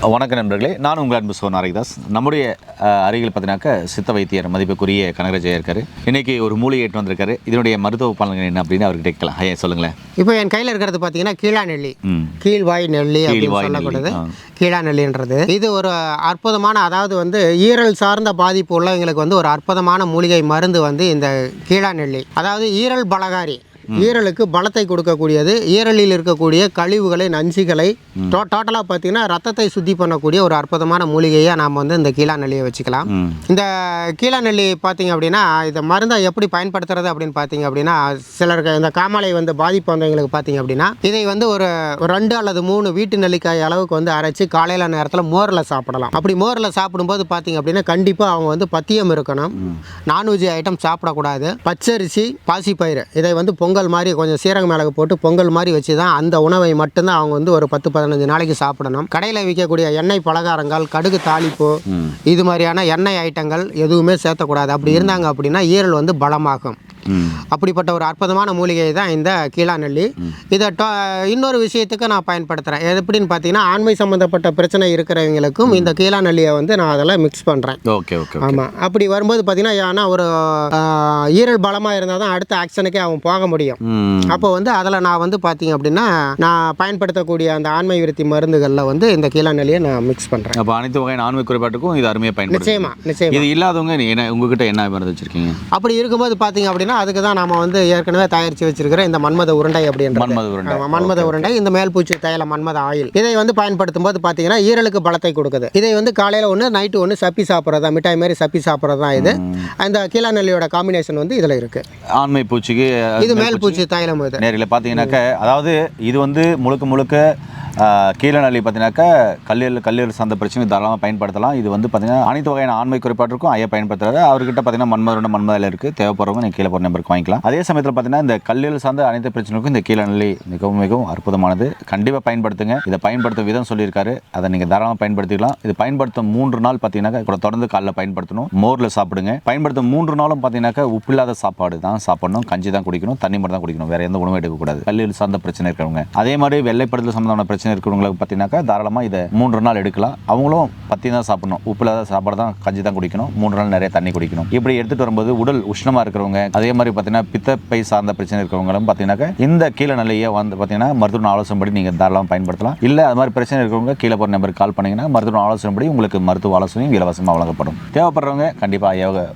வணக்கம் நண்பர்களே நான் உங்கள் அன்பு சோன் நாரகிதாஸ் நம்முடைய அருகில் பார்த்தீங்கன்னாக்க சித்த வைத்தியர் மதிப்புக்குரிய கனகராஜா இருக்காரு. இன்னைக்கு ஒரு மூலிகை ஏற்று வந்திருக்காரு. இதனுடைய மருத்துவ பலன்கள் என்ன அப்படின்னு அவர்கிட்ட கேட்கலாம். ஐயா சொல்லுங்களேன். இப்போ என் கையில் இருக்கிறது பார்த்தீங்கன்னா கீழா நெல்லி. கீழ்வாய் நெல்லி அப்படின்னு ஆ. கீழா நெல்லின்றது. இது ஒரு அற்புதமான அதாவது வந்து ஈரல் சார்ந்த பாதிப்பு உள்ளவங்களுக்கு வந்து ஒரு அற்புதமான மூலிகை மருந்து வந்து இந்த கீழா நெல்லி. அதாவது ஈரல் பலகாரி. ஈரலுக்கு பலத்தை கொடுக்கக்கூடியது. ஈரலில் இருக்கக்கூடிய கழிவுகளை நஞ்சுகளை டோ டோட்டலாக பார்த்தீங்கன்னா ரத்தத்தை சுத்தி பண்ணக்கூடிய ஒரு அற்புதமான மூலிகையாக நாம் வந்து இந்த கீழா நெல்லியை வச்சுக்கலாம். இந்த கீழா நெல்லி பார்த்தீங்க அப்படின்னா இந்த மருந்தை எப்படி பயன்படுத்துறது அப்படின்னு பார்த்தீங்க அப்படின்னா சிலருக்கு இந்த காமாலை வந்து பாதிப்பு வந்தவங்களுக்கு பார்த்தீங்க அப்படின்னா இதை வந்து ஒரு ஒரு ரெண்டு அல்லது மூணு வீட்டு நெல்லிக்காய் அளவுக்கு வந்து அரைச்சி காலையில் நேரத்தில் மோரில் சாப்பிடலாம். அப்படி மோரில் சாப்பிடும்போது பார்த்தீங்க அப்படின்னா கண்டிப்பாக அவங்க வந்து பத்தியம் இருக்கணும். நான்வெஜ் ஐட்டம் சாப்பிடக்கூடாது. பச்சரிசி பாசிப்பயிறு இதை வந்து பொங்கல் மாதிரி கொஞ்சம் சீரக மிளகு போட்டு பொங்கல் மாதிரி வச்சு தான் அந்த உணவை மட்டும்தான் அவங்க வந்து ஒரு பத்து பதினஞ்சு நாளைக்கு சாப்பிடணும். கடையில் விற்கக்கூடிய எண்ணெய் பலகாரங்கள் கடுகு தாளிப்பு இது மாதிரியான எண்ணெய் ஐட்டங்கள் எதுவுமே சேர்த்தக்கூடாது. அப்படி இருந்தாங்க அப்படின்னா ஈரல் வந்து பலமாகும். அப்படிப்பட்ட ஒரு அற்புதமான மூலிகை தான் இந்த கீழா நெல்லி இதை இன்னொரு விஷயத்துக்கு நான் பயன்படுத்துகிறேன் எப்படின்னு பார்த்தீங்கன்னா ஆண்மை சம்மந்தப்பட்ட பிரச்சனை இருக்கிறவங்களுக்கும் இந்த கீழா நெல்லியை வந்து நான் அதில் மிக்ஸ் பண்ணுறேன் ஓகே ஓகே ஆமாம் அப்படி வரும்போது பார்த்தீங்கன்னா ஏன்னா ஒரு ஈரல் பலமாக இருந்தால் தான் அடுத்த ஆக்ஷனுக்கே அவன் போக முடியும். அப்போ வந்து அதில் நான் வந்து பார்த்தீங்க அப்படின்னா நான் பயன்படுத்தக்கூடிய அந்த ஆண்மை விருத்தி மருந்துகளில் வந்து இந்த கீழா நெல்லியை நான் மிக்ஸ் பண்ணுறேன் அப்போ அனைத்து வகையான ஆண்மை குறைபாட்டுக்கும் இது அருமையாக பயன்படுது நிச்சயமா நிச்சயமா. இது இல்லாதவங்க என்ன உங்ககிட்ட என்ன மருந்து வச்சிருக்கீங்க? அப்படி இருக்கும்போது பார்த்தீங்க அப்படின்னா அதுக்கு தான் நாம வந்து ஏற்கனவே தயாரித்து வச்சிருக்கிற இந்த மன்மத உருண்டை அப்படின்றது. மன்மத உருண்டை. மன்மத உருண்டை இந்த மேல்பூச்சி தைல மன்மத ஆயில். இதை வந்து பயன்படுத்தும் போது பார்த்தீங்கன்னா ஈரலுக்கு பலத்தை கொடுக்குது. இதை வந்து காலையில் ஒன்று நைட்டு ஒன்று சப்பி சாப்பிட்றதா மிட்டாய் மாதிரி சப்பி சாப்பிட்றது தான் இது அந்த கீழா நெல்லியோட காம்பினேஷன் வந்து இதில் இருக்கு. ஆண்மை பூச்சிக்கு இது மேல்பூச்சி தைலம் இது. நேரில் பார்த்தீங்கன்னாக்க அதாவது இது வந்து முழுக்க முழுக்க ஆஹ், நல்லி பார்த்தீங்கன்னாக்கா கல்லீரல் கல்லீரல் சார்ந்த பிரச்சனை தாராளமாக பயன்படுத்தலாம். இது வந்து பார்த்தீங்கன்னா அனைத்து வகையான ஆண்மை குறைபாட்டிற்கும் ஐயா பயன்படுத்துறாரு. அவர்கிட்ட பார்த்தீங்கன்னா மன்மதோட மன்மதில் இருக்குது தேவைப்படுறவங்க நீங்கள் கீழே போகிற நம்பருக்கு வாங்கிக்கலாம். அதே சமயத்தில் பார்த்தீங்கன்னா இந்த கல்லீரல் சார்ந்த அனைத்து பிரச்சனைக்கும் இந்த கீழே நல்லி மிகவும் மிகவும் அற்புதமானது. கண்டிப்பாக பயன்படுத்துங்க. இதை பயன்படுத்தும் விதம் சொல்லியிருக்காரு. அதை நீங்கள் தாராளமாக பயன்படுத்திக்கலாம். இது பயன்படுத்தும் மூன்று நாள் பார்த்தீங்கன்னாக்கா கூட தொடர்ந்து காலைல பயன்படுத்தணும். மோரில் சாப்பிடுங்க. பயன்படுத்தும் மூன்று நாளும் பார்த்தீங்கன்னாக்கா உப்பில்லாத சாப்பாடு தான் சாப்பிடணும். கஞ்சி தான் குடிக்கணும். தண்ணி மட்டும் தான் குடிக்கணும். வேறு எந்த உணவும் எடுக்கக்கூடாது. கல்லீரல் சார்ந்த பிரச்சனை இருக்கிறவங்க. அதே மாதிரி வெள்ளைப்படுத்தல் சம்பந்தமான பிரச்சனை இருக்கிறவங்களுக்கு பார்த்தீங்கன்னாக்கா தாராளமாக இதை மூன்று நாள் எடுக்கலாம். அவங்களும் பத்தி தான் சாப்பிடணும். உப்பில் தான் சாப்பாடு தான் கஞ்சி தான் குடிக்கணும். மூன்று நாள் நிறைய தண்ணி குடிக்கணும். இப்படி எடுத்துட்டு வரும்போது உடல் உஷ்ணமாக இருக்கிறவங்க அதே மாதிரி பார்த்தீங்கன்னா பித்தப்பை சார்ந்த பிரச்சனை இருக்கிறவங்களும் பார்த்தீங்கன்னாக்கா இந்த கீழே நிலையை வந்து பார்த்தீங்கன்னா மருத்துவ ஆலோசனைப்படி நீங்கள் தாராளமாக பயன்படுத்தலாம். இல்லை அது மாதிரி பிரச்சனை இருக்கிறவங்க கீழே போகிற நம்பருக்கு கால் பண்ணீங்கன்னா மருத்துவ ஆலோசனைப்படி உங்களுக்கு மருத்துவ ஆலோசனையும் இலவசமாக வழங்கப்படும். தேவைப்படுறவங்க கண்டிப்பாக யோகா